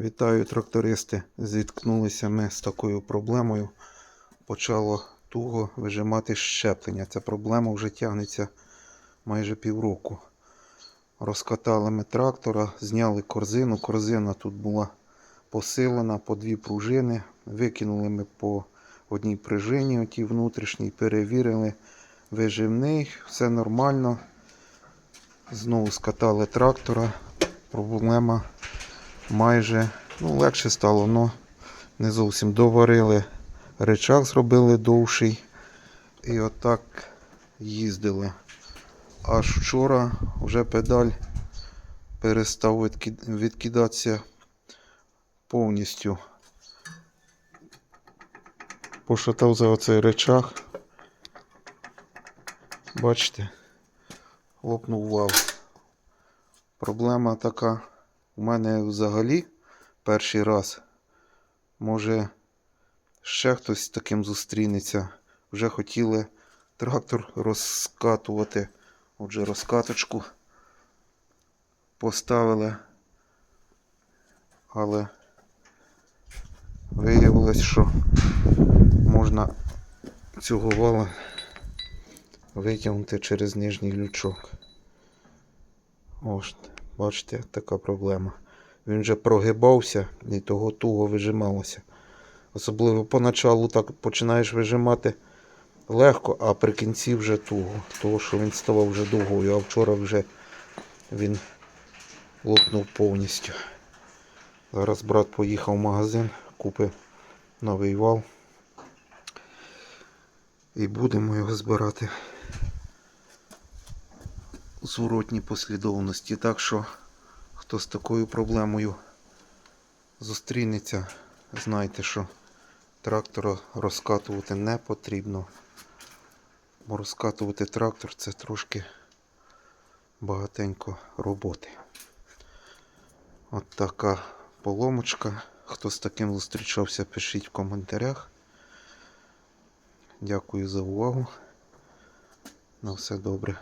Вітаю трактористи. Зіткнулися ми з такою проблемою. Почало туго вижимати щеплення. Ця проблема вже тягнеться майже півроку. Розкатали ми трактора, зняли корзину. Корзина тут була посилена по дві пружини. Викинули ми по одній пружині, отій внутрішній, перевірили виживний, все нормально. Знову скатали трактора. Проблема майже ну, легше стало, але не зовсім доварили. Речах зробили довший. І отак їздили. Аж вчора вже педаль перестав відкидатися повністю. Пошатав за оцей речах. Бачите, лопнув вал. Проблема така. У мене взагалі перший раз. Може, ще хтось з таким зустрінеться. Вже хотіли трактор розкатувати. Отже, розкаточку поставили. Але виявилось, що можна цього вала витягнути через нижній лючок. Ось, бачите, така проблема. Він вже прогибався і того туго вижималося. Особливо поначалу так починаєш вижимати легко, а при кінці вже туго. Того, що він ставав вже довгою, а вчора вже він лопнув повністю. Зараз брат поїхав в магазин, купив новий вал. І будемо його збирати зворотній послідовності. Так що, хто з такою проблемою зустрінеться, знайте, що трактора розкатувати не потрібно. Бо розкатувати трактор це трошки багатенько роботи. От така поломочка. Хто з таким зустрічався, пишіть в коментарях. Дякую за увагу. На все добре.